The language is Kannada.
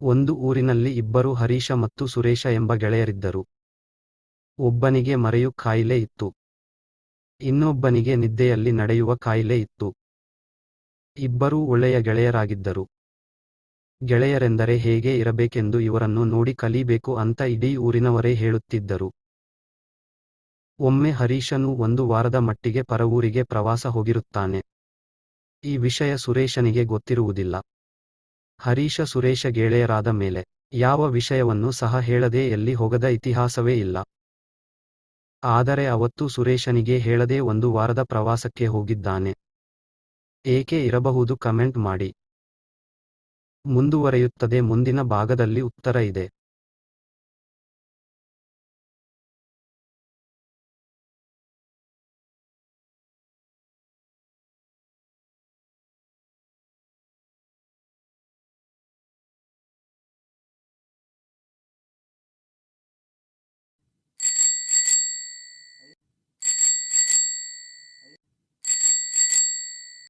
ಒಂದು ಊರಿನಲ್ಲಿ ಇಬ್ಬರು ಹರೀಶ ಮತ್ತು ಸುರೇಶ ಎಂಬ ಗೆಳೆಯರಿದ್ದರು. ಒಬ್ಬನಿಗೆ ಮರೆಯು ಕಾಯಿಲೆ ಇತ್ತು. ಇನ್ನೊಬ್ಬನಿಗೆ ನಿದ್ದೆಯಲ್ಲಿ ನಡೆಯುವ ಕಾಯಿಲೆ ಇತ್ತು. ಇಬ್ಬರೂ ಒಳ್ಳೆಯ ಗೆಳೆಯರಾಗಿದ್ದರು. ಗೆಳೆಯರೆಂದರೆ ಹೇಗೆ ಇರಬೇಕೆಂದು ಇವರನ್ನು ನೋಡಿ ಕಲಿಬೇಕು ಅಂತ ಇಡೀ ಊರಿನವರೇ ಹೇಳುತ್ತಿದ್ದರು. ಒಮ್ಮೆ ಹರೀಶನು ಒಂದು ವಾರದ ಮಟ್ಟಿಗೆ ಪರವೂರಿಗೆ ಪ್ರವಾಸ ಹೋಗಿರುತ್ತಾನೆ. ಈ ವಿಷಯ ಸುರೇಶನಿಗೆ ಗೊತ್ತಿರುವುದಿಲ್ಲ. ಹರೀಶ ಸುರೇಶ ಗೆಳೆಯರಾದ ಮೇಲೆ ಯಾವ ವಿಷಯವನ್ನು ಸಹ ಹೇಳದೆ ಎಲ್ಲಿ ಹೋಗದ ಇತಿಹಾಸವೇ ಇಲ್ಲ. ಆದರೆ ಅವತ್ತು ಸುರೇಶನಿಗೆ ಹೇಳದೆ ಒಂದು ವಾರದ ಪ್ರವಾಸಕ್ಕೆ ಹೋಗಿದ್ದಾನೆ. ಏಕೆ ಇರಬಹುದು ಕಮೆಂಟ್ ಮಾಡಿ. ಮುಂದುವರೆಯುತ್ತದೆ ಮುಂದಿನ ಭಾಗದಲ್ಲಿ ಉತ್ತರ ಇದೆ.